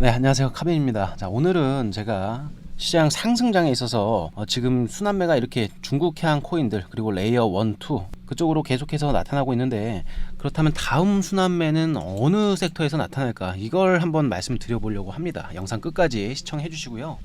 네, 안녕하세요. 카빈입니다. 자, 오늘은 제가 시장 상승장에 있어서 어, 지금 순환매가 이렇게 중국향 코인들 그리고 레이어 1, 2 그쪽으로 계속해서 나타나고 있는데 그렇다면 다음 순환매는 어느 섹터에서 나타날까 이걸 한번 말씀드려 보려고 합니다. 영상 끝까지 시청해 주시고요.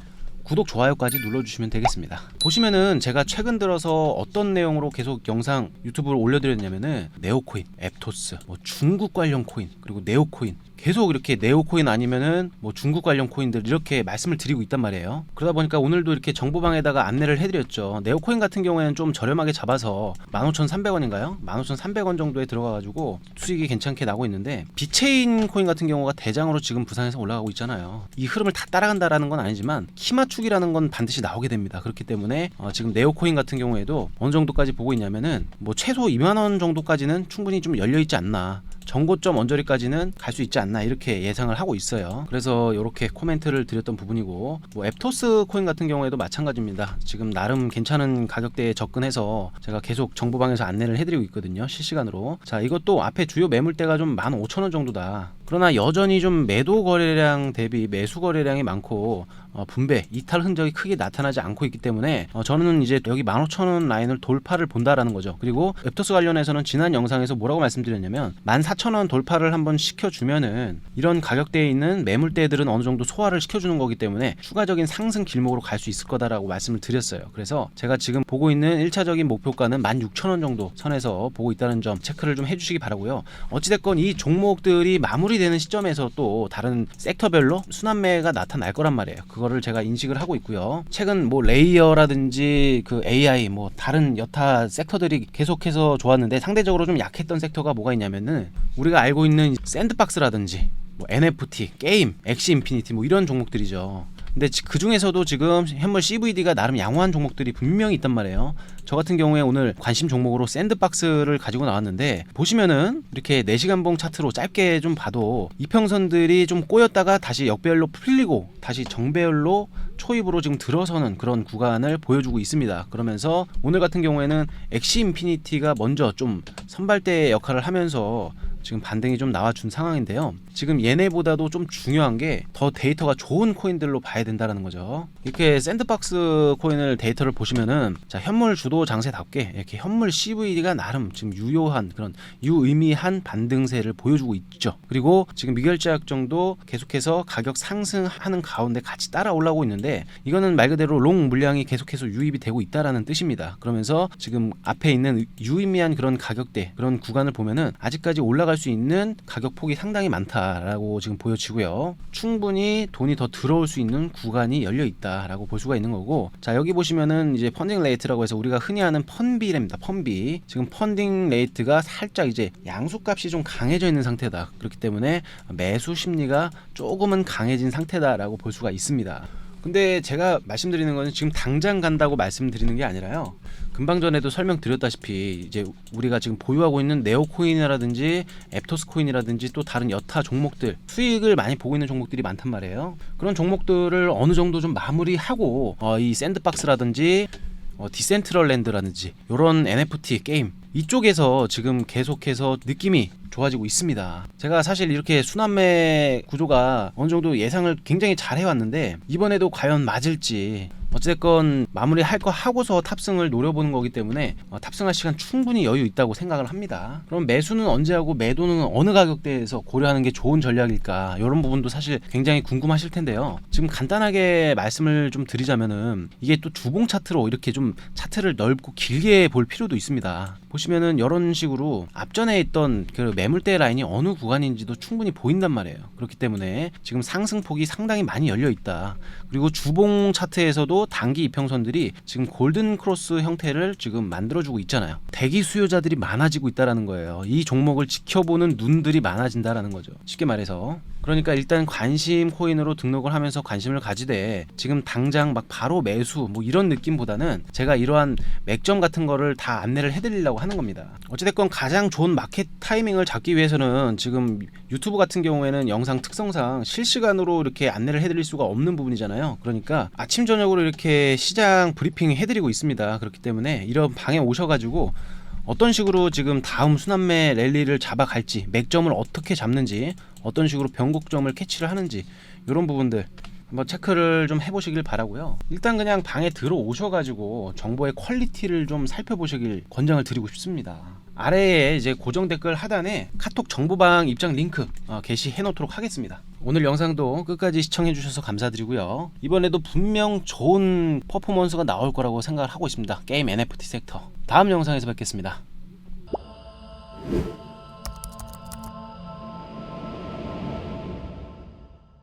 구독, 좋아요까지 눌러주시면 되겠습니다. 보시면은 제가 최근 들어서 어떤 내용으로 계속 영상 유튜브를 올려드렸냐면은 네오코인, 앱토스, 뭐 중국 관련 코인, 그리고 네오코인 계속 이렇게 네오코인 아니면은 뭐 중국 관련 코인들 이렇게 말씀을 드리고 있단 말이에요. 그러다 보니까 오늘도 이렇게 정보방에다가 안내를 해드렸죠. 네오코인 같은 경우에는 좀 저렴하게 잡아서 15,300원인가요? 15,300원 정도에 들어가가지고 수익이 괜찮게 나고 있는데 비체인 코인 같은 경우가 대장으로 지금 부산에서 올라가고 있잖아요. 이 흐름을 다 따라간다라는 건 아니지만 키 맞추 기라는 건 반드시 나오게 됩니다. 그렇기 때문에 어, 지금 네오코인 같은 경우에도 어느 정도까지 보고 있냐면은 뭐 최소 2만 원 정도까지는 충분히 좀 열려 있지 않나. 정고점 언저리까지는 갈 수 있지 않나 이렇게 예상을 하고 있어요. 그래서 이렇게 코멘트를 드렸던 부분이고 뭐 앱토스 코인 같은 경우에도 마찬가지입니다. 지금 나름 괜찮은 가격대에 접근해서 제가 계속 정보방에서 안내를 해드리고 있거든요. 실시간으로. 자 이것도 앞에 주요 매물대가 좀 15,000원 정도다. 그러나 여전히 좀 매도 거래량 대비 매수 거래량이 많고 어, 분배 이탈 흔적이 크게 나타나지 않고 있기 때문에 어, 저는 이제 여기 15,000원 라인을 돌파를 본다라는 거죠. 그리고 앱토스 관련해서는 지난 영상에서 뭐라고 말씀드렸냐면 14,000원 돌파를 한번 시켜주면은 이런 가격대에 있는 매물대들은 어느 정도 소화를 시켜주는 거기 때문에 추가적인 상승 길목으로 갈 수 있을 거다라고 말씀을 드렸어요. 그래서 제가 지금 보고 있는 1차적인 목표가는 16,000원 정도 선에서 보고 있다는 점 체크를 좀 해주시기 바라고요. 어찌됐건 이 종목들이 마무리 되는 시점에서 또 다른 섹터별로 순환매가 나타날 거란 말이에요. 그거를 제가 인식을 하고 있고요. 최근 뭐 레이어라든지 그 AI 뭐 다른 여타 섹터들이 계속해서 좋았는데 상대적으로 좀 약했던 섹터가 뭐가 있냐면은 우리가 알고 있는 샌드박스라든지 뭐 NFT, 게임, 엑시 인피니티 뭐 이런 종목들이죠. 근데 그 중에서도 지금 현물 CVD가 나름 양호한 종목들이 분명히 있단 말이에요. 저 같은 경우에 오늘 관심 종목으로 샌드박스를 가지고 나왔는데 보시면은 이렇게 4시간봉 차트로 짧게 좀 봐도 이평선들이 좀 꼬였다가 다시 역배열로 풀리고 다시 정배열로 초입으로 지금 들어서는 그런 구간을 보여주고 있습니다. 그러면서 오늘 같은 경우에는 엑시 인피니티가 먼저 좀 선발대 역할을 하면서 지금 반등이 좀 나와준 상황인데요. 지금 얘네보다도 좀 중요한 게 더 데이터가 좋은 코인들로 봐야 된다는 거죠. 이렇게 샌드박스 코인을 데이터를 보시면은 자 현물 주도 장세답게 이렇게 현물 CVD가 나름 지금 유효한 그런 유의미한 반등세를 보여주고 있죠. 그리고 지금 미결제약정도 계속해서 가격 상승하는 가운데 같이 따라 올라오고 있는데 이거는 말 그대로 롱 물량이 계속해서 유입이 되고 있다라는 뜻입니다. 그러면서 지금 앞에 있는 유의미한 그런 가격대 그런 구간을 보면은 아직까지 올라갈 수 있는 가격 폭이 상당히 많다라고 지금 보여지고요. 충분히 돈이 더 들어올 수 있는 구간이 열려 있다라고 볼 수가 있는 거고 자 여기 보시면은 이제 펀딩 레이트라고 해서 우리가 흔히 하는 펀비랍니다. 펀비 지금 펀딩 레이트가 살짝 이제 양수값이 좀 강해져 있는 상태다. 그렇기 때문에 매수 심리가 조금은 강해진 상태다라고 볼 수가 있습니다. 근데 제가 말씀드리는 거는 지금 당장 간다고 말씀드리는 게 아니라요. 금방 전에도 설명드렸다시피 이제 우리가 지금 보유하고 있는 네오코인이라든지 앱토스 코인이라든지 또 다른 여타 종목들 수익을 많이 보고 있는 종목들이 많단 말이에요. 그런 종목들을 어느 정도 좀 마무리하고 어, 이 샌드박스라든지 어, 디센트럴랜드라든지 이런 NFT 게임 이쪽에서 지금 계속해서 느낌이 좋아지고 있습니다. 제가 사실 이렇게 순환매 구조가 어느 정도 예상을 굉장히 잘 해왔는데 이번에도 과연 맞을지 어쨌건 마무리할 거 하고서 탑승을 노려보는 거기 때문에 어, 탑승할 시간 충분히 여유 있다고 생각을 합니다. 그럼 매수는 언제 하고 매도는 어느 가격대에서 고려하는 게 좋은 전략일까 이런 부분도 사실 굉장히 궁금하실 텐데요. 지금 간단하게 말씀을 좀 드리자면은 이게 또 주봉 차트로 이렇게 좀 차트를 넓고 길게 볼 필요도 있습니다. 보시면은 이런 식으로 앞전에 있던 그 매물대 라인이 어느 구간인지도 충분히 보인단 말이에요. 그렇기 때문에 지금 상승폭이 상당히 많이 열려 있다. 그리고 주봉 차트에서도 단기 이평선들이 지금 골든 크로스 형태를 지금 만들어주고 있잖아요. 대기 수요자들이 많아지고 있다라는 거예요. 이 종목을 지켜보는 눈들이 많아진다라는 거죠. 쉽게 말해서. 그러니까 일단 관심 코인으로 등록을 하면서 관심을 가지되 지금 당장 막 바로 매수 뭐 이런 느낌보다는 제가 이러한 맥점 같은 거를 다 안내를 해드리려고 하는 겁니다. 어찌됐건 가장 좋은 마켓 타이밍을 잡기 위해서는 지금 유튜브 같은 경우에는 영상 특성상 실시간으로 이렇게 안내를 해드릴 수가 없는 부분이잖아요. 그러니까 아침 저녁으로 이렇게 시장 브리핑 해드리고 있습니다. 그렇기 때문에 이런 방에 오셔가지고 어떤 식으로 지금 다음 순환매 랠리를 잡아갈지 맥점을 어떻게 잡는지 어떤 식으로 변곡점을 캐치를 하는지 이런 부분들 한번 체크를 좀 해보시길 바라고요. 일단 그냥 방에 들어오셔가지고 정보의 퀄리티를 좀 살펴보시길 권장을 드리고 싶습니다. 아래에 이제 고정 댓글 하단에 카톡 정보방 입장 링크 어, 게시해 놓도록 하겠습니다. 오늘 영상도 끝까지 시청해 주셔서 감사드리고요. 이번에도 분명 좋은 퍼포먼스가 나올 거라고 생각을 하고 있습니다. 게임 NFT 섹터. 다음 영상에서 뵙겠습니다.